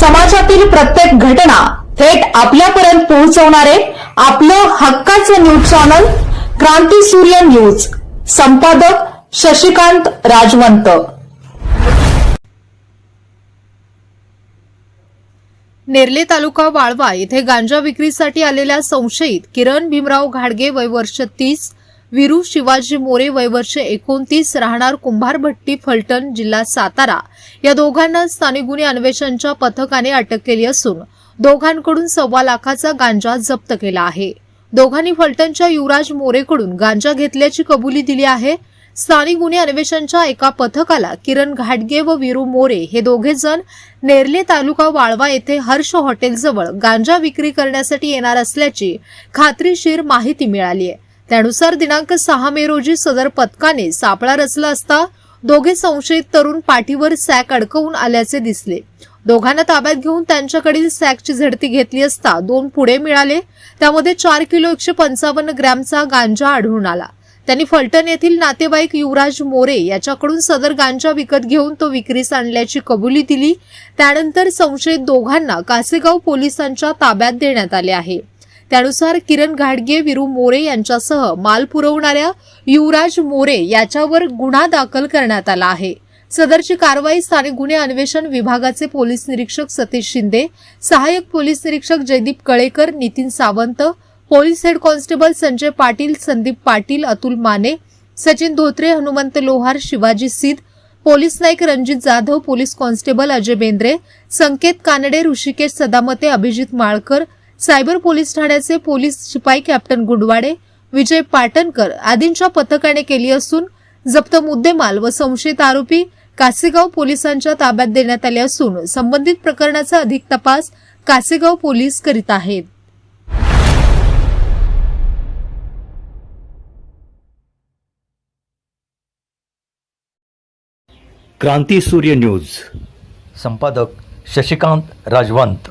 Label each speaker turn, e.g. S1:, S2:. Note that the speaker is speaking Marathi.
S1: समाजातील प्रत्येक घटना थेट आपल्यापर्यंत पोहोचवणारे आपलं हक्काचं न्यूज चॅनल क्रांती सूर्य न्यूज. संपादक शशिकांत राजवंत.
S2: नेरले तालुका वाळवा येथे गांजा विक्रीसाठी आलेल्या संशयित किरण भीमराव घाडगे वय वर्ष तीस विरू शिवाजी मोरे वयवर्ष एकोणतीस राहणार कुंभारभट्टी फलटण जिल्हा सातारा. या दोघांना स्थानिक गुन्हे अन्वेषणच्या पथकाने अटक केली असून दोघांकडून सव्वा लाखाचा गांजा जप्त केला आहे. दोघांनी फलटणच्या युवराज मोरेकडून गांजा घेतल्याची कबुली दिली आहे. स्थानिक गुन्हे अन्वेषणच्या एका पथकाला किरण घाटगे व विरू मोरे हे दोघे जण नेरले तालुका वाळवा येथे हर्ष हॉटेलजवळ गांजा विक्री करण्यासाठी येणार असल्याची खात्रीशीर माहिती मिळाली आहे. त्यानुसार दिनांक सहा मे रोजी सदर पथकाने सापळा रचला असता दोघे संशयित तरुण पाठीवर सॅक अडकवून आल्याचे दिसले. दोघांना ताब्यात घेऊन त्यांच्याकडील सॅकची झडती घेतली असता दोन पुढे मिळाले. त्यामध्ये चार किलो एकशे पंचावन्न ग्रॅमचा गांजा आढळून आला. त्यांनी फलटण येथील नातेवाईक युवराज मोरे याच्याकडून सदर गांजा विकत घेऊन तो विक्रीस आणल्याची कबुली दिली. त्यानंतर संशयित दोघांना कासेगाव पोलिसांच्या ताब्यात देण्यात आले आहे. त्यानुसार किरण घाडगे विरू मोरे यांच्यासह माल पुरवणाऱ्या युवराज मोरे याच्यावर गुन्हा दाखल करण्यात आला आहे. सदरची कारवाई स्थानिक गुन्हे अन्वेषण विभागाचे पोलीस निरीक्षक सतीश शिंदे सहाय्यक पोलीस निरीक्षक Jaydeep Kalekar Nitin Sawant police head constable Sanjay Patil Sandeep Patil Atul Mane Sachin Dhotre Hanumant Lohar Shivaji Sid police naik Ranjit Jadhav police constable Ajay Bendre Sanket Kanade Rushikesh Sadamate Abhijit Malkar cyber police ठाण्याचे पोलीस शिपाई कॅप्टन गुंडवाडे विजय पाटणकर आदींच्या पथकाने केली असून जप्त मुद्देमाल व संशयित आरोपी कासेगाव पोलिसांच्या ताब्यात देण्यात आले असून संबंधित प्रकरणाचा अधिक तपास कासेगाव पोलीस करीत आहेत.
S3: क्रांती सूर्य न्यूज. संपादक शशिकांत राजवंत.